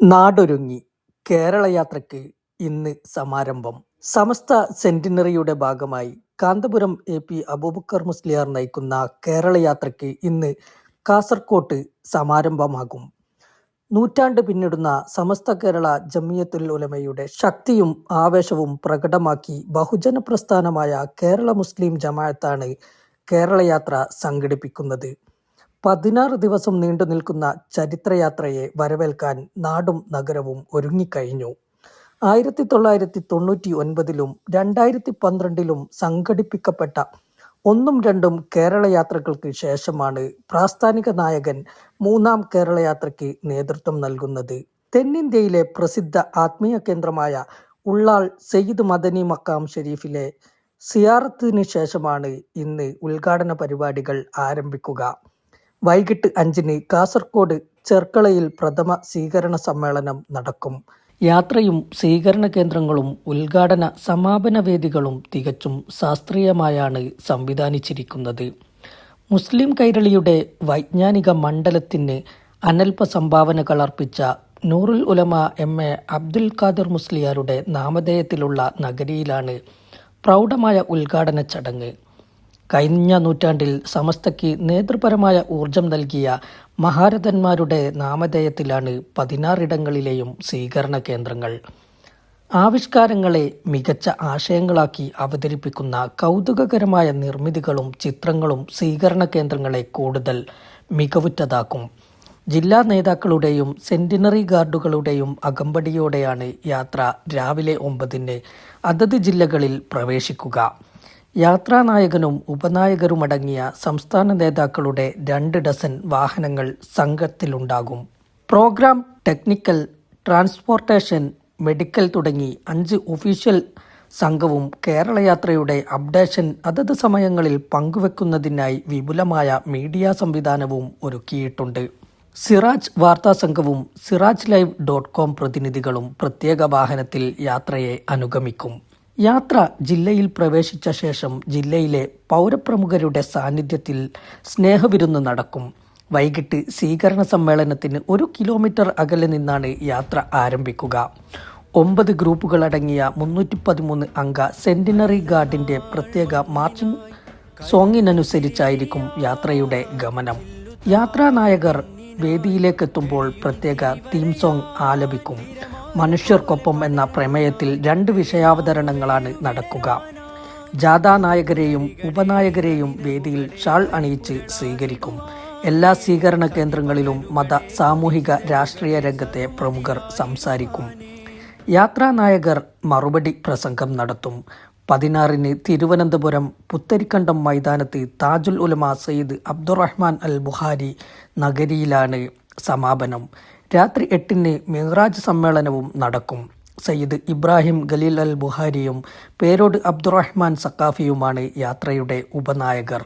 നാടൊരുങ്ങി. കേരളയാത്രയ്ക്ക് ഇന്ന് സമാരംഭം. സമസ്ത സെന്റിനറിയുടെ ഭാഗമായി കാന്തപുരം എ പി അബൂബക്കർ മുസ്ലിയാർ നയിക്കുന്ന കേരളയാത്രയ്ക്ക് ഇന്ന് കാസർകോട്ട് സമാരംഭമാകും. നൂറ്റാണ്ട് പിന്നിടുന്ന സമസ്ത കേരള ജമിയത്തുൽ ഉലമയുടെ ശക്തിയും ആവേശവും പ്രകടമാക്കി ബഹുജന പ്രസ്ഥാനമായ കേരള മുസ്ലിം ജമാഅത്താണ് കേരളയാത്ര സംഘടിപ്പിക്കുന്നത്. പതിനാറ് ദിവസം നീണ്ടു നിൽക്കുന്ന ചരിത്രയാത്രയെ വരവേൽക്കാൻ നാടും നഗരവും ഒരുങ്ങിക്കഴിഞ്ഞു. ആയിരത്തി തൊള്ളായിരത്തി തൊണ്ണൂറ്റി ഒൻപതിലും രണ്ടായിരത്തി പന്ത്രണ്ടിലും സംഘടിപ്പിക്കപ്പെട്ട ഒന്നും രണ്ടും കേരളയാത്രകൾക്ക് ശേഷമാണ് പ്രാസ്ഥാനിക നായകൻ മൂന്നാം കേരളയാത്രയ്ക്ക് നേതൃത്വം നൽകുന്നത്. തെന്നിന്ത്യയിലെ പ്രസിദ്ധ ആത്മീയ കേന്ദ്രമായ ഉള്ളാൾ സെയ്ദ് മദനി മക്കാം ഷെരീഫിലെ സിയാറത്തിന് ശേഷമാണ് ഇന്ന് ഉദ്ഘാടന പരിപാടികൾ ആരംഭിക്കുക. വൈകിട്ട് അഞ്ചിന് കാസർഗോഡ് ചെർക്കളയിൽ പ്രഥമ സ്വീകരണ സമ്മേളനം നടക്കും. യാത്രയും സ്വീകരണ കേന്ദ്രങ്ങളും ഉദ്ഘാടന സമാപന വേദികളും തികച്ചും ശാസ്ത്രീയമായാണ് സംവിധാനിച്ചിരിക്കുന്നത്. മുസ്ലിം കൈരളിയുടെ വൈജ്ഞാനിക മണ്ഡലത്തിന് അനൽപ സംഭാവനകൾ അർപ്പിച്ച നൂറുൽ ഉലമ എം എ അബ്ദുൽ ഖാദർ മുസ്ലിയാരുടെ നാമധേയത്തിലുള്ള നഗരിയിലാണ് പ്രൗഢമായ ഉദ്ഘാടന ചടങ്ങ്. കഴിഞ്ഞ നൂറ്റാണ്ടിൽ സമസ്തയ്ക്ക് നേതൃപരമായ ഊർജം നൽകിയ മഹാരഥന്മാരുടെ നാമധേയത്തിലാണ് പതിനാറിടങ്ങളിലെയും സ്വീകരണ കേന്ദ്രങ്ങൾ. ആവിഷ്കാരങ്ങളെ മികച്ച ആശയങ്ങളാക്കി അവതരിപ്പിക്കുന്ന കൗതുകകരമായ നിർമ്മിതികളും ചിത്രങ്ങളും സ്വീകരണ കേന്ദ്രങ്ങളെ കൂടുതൽ മികവുറ്റതാക്കും. ജില്ലാ നേതാക്കളുടെയും സെന്റിനറി ഗാർഡുകളുടെയും അകമ്പടിയോടെയാണ് യാത്ര രാവിലെ ഒമ്പതിന് അതത് ജില്ലകളിൽ പ്രവേശിക്കുക. യാത്രാനായകനും ഉപനായകരുമടങ്ങിയ സംസ്ഥാന നേതാക്കളുടെ രണ്ട് ഡസൻ വാഹനങ്ങൾ സംഘത്തിലുണ്ടാകും. പ്രോഗ്രാം ടെക്നിക്കൽ ട്രാൻസ്പോർട്ടേഷൻ മെഡിക്കൽ തുടങ്ങി അഞ്ച് ഒഫീഷ്യൽ സംഘവും കേരളയാത്രയുടെ അപ്ഡേഷൻ അതത് സമയങ്ങളിൽ പങ്കുവെക്കുന്നതിനായി വിപുലമായ മീഡിയ സംവിധാനവും ഒരുക്കിയിട്ടുണ്ട്. സിറാജ് വാർത്താ സംഘവും സിറാജ് ലൈവ് ഡോട്ട് കോം പ്രതിനിധികളും പ്രത്യേക വാഹനത്തിൽ യാത്രയെ അനുഗമിക്കും. യാത്ര ജില്ലയിൽ പ്രവേശിച്ച ശേഷം ജില്ലയിലെ പൗരപ്രമുഖരുടെ സാന്നിധ്യത്തിൽ സ്നേഹവിരുന്ന് നടക്കും. വൈകിട്ട് സ്വീകരണ സമ്മേളനത്തിന് ഒരു കിലോമീറ്റർ അകലെ നിന്നാണ് യാത്ര ആരംഭിക്കുക. ഒമ്പത് ഗ്രൂപ്പുകളടങ്ങിയ മുന്നൂറ്റി പതിമൂന്ന് അംഗ സെന്റിനറി ഗാർഡിന്റെ പ്രത്യേക മാർച്ചിംഗ് സോങ്ങിനനുസരിച്ചായിരിക്കും യാത്രയുടെ ഗമനം. യാത്രാനായകർ വേദിയിലേക്കെത്തുമ്പോൾ പ്രത്യേക തീം സോങ് ആലപിക്കും. മനുഷ്യർക്കൊപ്പം എന്ന പ്രമേയത്തിൽ രണ്ട് വിഷയാവതരണങ്ങളാണ് നടക്കുക. ജാഥാ നായകരെയും ഉപനായകരെയും വേദിയിൽ ഷാൾ അണിയിച്ച് സ്വീകരിക്കും. എല്ലാ സ്വീകരണ കേന്ദ്രങ്ങളിലും മത സാമൂഹിക രാഷ്ട്രീയ രംഗത്തെ പ്രമുഖർ സംസാരിക്കും. യാത്രാ നായകർ മറുപടി പ്രസംഗം നടത്തും. പതിനാറിന് തിരുവനന്തപുരം പുത്തരിക്കണ്ടം മൈതാനത്ത് താജുൽ ഉലമ സയ്യിദ് അബ്ദുറഹ്മാൻ അൽ ബുഹാരി നഗരിയിലാണ് സമാപനം. രാത്രി എട്ടിന് മിഹ്റാജ് സമ്മേളനവും നടക്കും. സയ്യിദ് ഇബ്രാഹിം ഖലീൽ അൽ ബുഹാരിയും പേരോട് അബ്ദുറഹ്മാൻ സക്കാഫിയുമാണ് യാത്രയുടെ ഉപനായകർ.